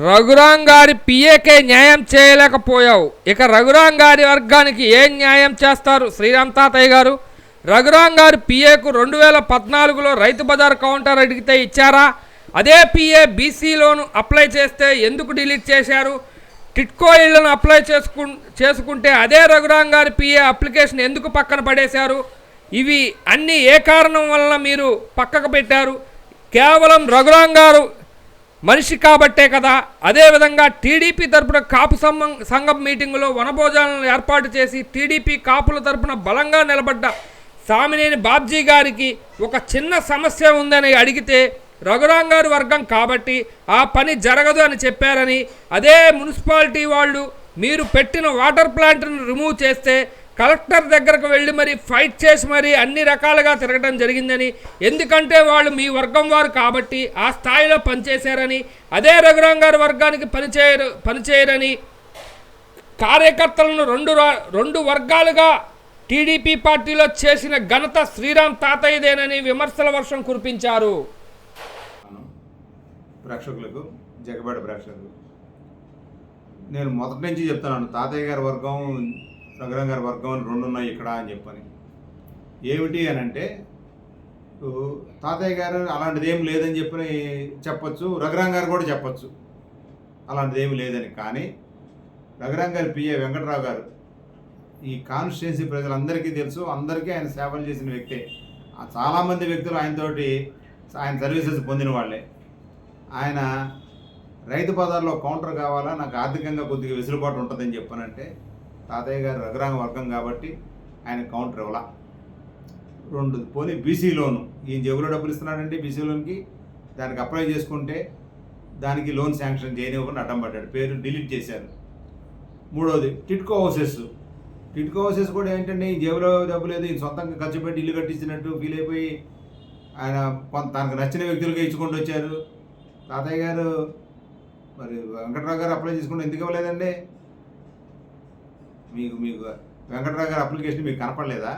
రఘురాం గారి పిఏకే న్యాయం చేయలేకపోయావు. ఇక రఘురాం గారి వర్గానికి ఏం న్యాయం చేస్తారు శ్రీరామ్ తాతయ్య గారు? రఘురాం గారి పిఏకు రెండు వేల పద్నాలుగులో రైతు బజార్ కౌంటర్ అడిగితే ఇచ్చారా? అదే పిఏ బీసీ లోను అప్లై చేస్తే ఎందుకు డిలీట్ చేశారు? టిట్కో ఇళ్ళను అప్లై చేసుకు చేసుకుంటే అదే రఘురాం గారి పిఏ అప్లికేషన్ ఎందుకు పక్కన పడేశారు? ఇవి అన్నీ ఏ కారణం వలన మీరు పక్కకు పెట్టారు? కేవలం రఘురాం గారు మనిషి కాబట్టే కదా. అదేవిధంగా టీడీపీ తరపున కాపు సంఘం సంఘం మీటింగులో వనభోజనాలను ఏర్పాటు చేసి టీడీపీ కాపుల తరపున బలంగా నిలబడ్డ సామినేని బాబ్జీ గారికి ఒక చిన్న సమస్య ఉందని అడిగితే రఘురాం గారు వర్గం కాబట్టి ఆ పని జరగదు అని చెప్పారని అదే మున్సిపాలిటీ వాళ్ళు మీరు పెట్టిన వాటర్ ప్లాంట్ను రిమూవ్ చేస్తే కలెక్టర్ దగ్గరకు వెళ్ళి మరి ఫైట్ చేసి మరి అన్ని రకాలుగా తిరగడం జరిగిందని ఎందుకంటే వాళ్ళు మీ వర్గం వారు కాబట్టి ఆ స్థాయిలో పనిచేశారని అదే రఘురాం గారి వర్గానికి పనిచేయరు పనిచేయరని కార్యకర్తలను రెండు రా- రెండు వర్గాలుగా టీడీపీ పార్టీలో చేసిన ఘనత శ్రీరామ్ తాతయ్యదేనని విమర్శల వర్షం కురిపించారు. ప్రేక్షకులకు జగబేడ ప్రేక్షకులు నేను మొదటి నుంచి చెప్తున్నాను తాతయ్య గారి వర్గం రఘురాం గారి వర్గం అని రెండు ఉన్నాయి ఇక్కడ అని చెప్పని. ఏమిటి అని అంటే తాతయ్య గారు అలాంటిది ఏం లేదని చెప్పని చెప్పచ్చు రఘురాం గారు కూడా చెప్పచ్చు. అలాంటిది ఏమి లేదని. కానీ రఘురాం గారి పిఏ వెంకట్రావు గారు ఈ కాన్స్టిట్యున్సీ ప్రజలందరికీ తెలుసు అందరికీ ఆయన సేవలు చేసిన వ్యక్తే. చాలామంది వ్యక్తులు ఆయనతోటి ఆయన సర్వీసెస్ పొందిన వాళ్ళే. ఆయన రైతు బజార్లో కౌంటర్ కావాలా నాకు ఆర్థికంగా కొద్దిగా వెసులుబాటు ఉంటుందని చెప్పానంటే తాతయ్య గారు రఘురాంగ వర్గం కాబట్టి ఆయన కౌంటర్ ఇవ్వలా. రెండు పోనీ బీసీ లోను. ఈయన జేబులో డబ్బులు ఇస్తున్నాడంటే బీసీ లోన్కి దానికి అప్లై చేసుకుంటే దానికి లోన్ శాంక్షన్ చేయనివ్వకుండా అడ్డం పడ్డాడు. పేరు డిలీట్ చేశారు. మూడోది టిట్కో హౌసెస్. టిట్కో హౌసెస్ కూడా ఏంటంటే ఈ జేబులో డబ్బు లేదు ఈయన సొంతంగా ఖర్చు పెట్టి ఇల్లు కట్టించినట్టు ఫీల్ అయిపోయి ఆయన కొంత తనకు నచ్చిన వ్యక్తులుగా ఇచ్చుకుంటూ వచ్చారు. తాతయ్య గారు మరి వెంకటరావు గారు అప్లై చేసుకుంటే ఎందుకు ఇవ్వలేదండి? మీకు మీకు వెంకటరావు గారి అప్లికేషన్ మీకు కనపడలేదా?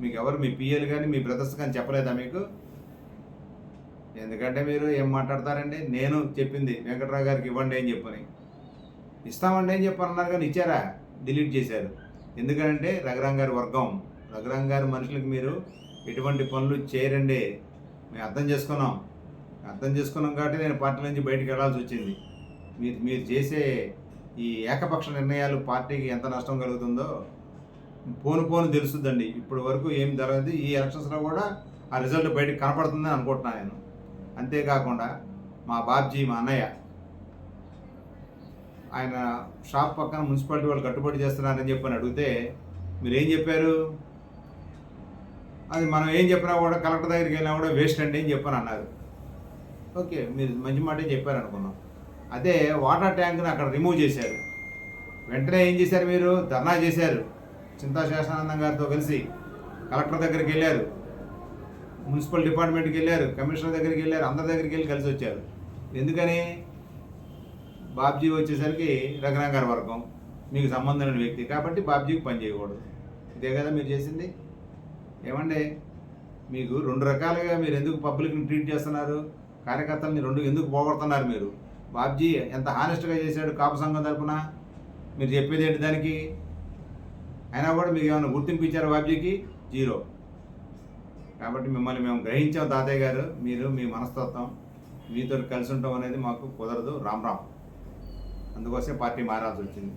మీకు ఎవరు మీ పిఎల్ కానీ మీ బ్రదర్స్ కానీ చెప్పలేదా మీకు? ఎందుకంటే మీరు ఏం మాట్లాడతారండి? నేను చెప్పింది వెంకటరావు గారికి ఇవ్వండి అని చెప్పని. ఇస్తామండి అని చెప్పన్నారు అన్నారు కానీ ఇచ్చారా? డిలీట్ చేశారు. ఎందుకంటే రఘురాం గారి వర్గం. రఘురాం గారి మనుషులకి మీరు ఎటువంటి పనులు చేయరండి. మేము అర్థం చేసుకున్నాం. అర్థం చేసుకున్నాం కాబట్టి నేను పార్టీ నుంచి బయటకు వెళ్ళాల్సి వచ్చింది. మీరు మీరు చేసే ఈ ఏకపక్ష నిర్ణయాలు పార్టీకి ఎంత నష్టం కలుగుతుందో పోను పోను తెలుస్తుందండి. ఇప్పటి వరకు ఏం జరగదు ఈ ఎలక్షన్స్లో కూడా ఆ రిజల్ట్ బయటకు కనపడుతుందని అనుకుంటున్నాను నేను. అంతేకాకుండా మా బాబ్జీ మా అన్నయ్య ఆయన షాప్ పక్కన మున్సిపాలిటీ వాళ్ళు కట్టుబడి చేస్తున్నారని చెప్పని అడిగితే మీరు ఏం చెప్పారు? అది మనం ఏం చెప్పినా కూడా కలెక్టర్ దగ్గరికి వెళ్ళినా కూడా వేస్ట్ అండి అని చెప్పని అన్నారు. ఓకే మీరు మంచి మాటే చెప్పారు అనుకున్నాం అదే వాటర్ ట్యాంక్ని అక్కడ రిమూవ్ చేశారు. వెంటనే ఏం చేశారు మీరు? ధర్నా చేశారు. చింతా శేషానందం గారితో కలిసి కలెక్టర్ దగ్గరికి వెళ్ళారు. మున్సిపల్ డిపార్ట్మెంట్కి వెళ్ళారు. కమిషనర్ దగ్గరికి వెళ్ళారు. అందరి దగ్గరికి వెళ్ళి కలిసి వచ్చారు. ఎందుకని? బాబ్జీ వచ్చేసరికి రఘురాం గారి వర్గం. మీకు సంబంధం లేని వ్యక్తి. కాబట్టి బాబ్జీకి పని చేయకూడదు. ఇదే కదా మీరు చేసింది? ఏమండి? మీకు రెండు రకాలుగా మీరు ఎందుకు పబ్లిక్ని ట్రీట్ చేస్తున్నారు? కార్యకర్తలని రెండు ఎందుకు పోగొడుతున్నారు మీరు? బాబ్జీ ఎంత హానెస్ట్గా చేశాడు కాపు సంఘం తరపున? మీరు చెప్పేది ఏంటి దానికి? అయినా కూడా మీకు ఏమైనా గుర్తింపు ఇచ్చారు బాబ్జీకి? జీరో. కాబట్టి మిమ్మల్ని మేము గ్రహించాం తాతయ్య గారు మీరు మీ మనస్తత్వం మీతో కలిసి ఉండటం అనేది మాకు కుదరదు. రామ్ రామ్. అందుకోసమే పార్టీ మారాల్సి వచ్చింది.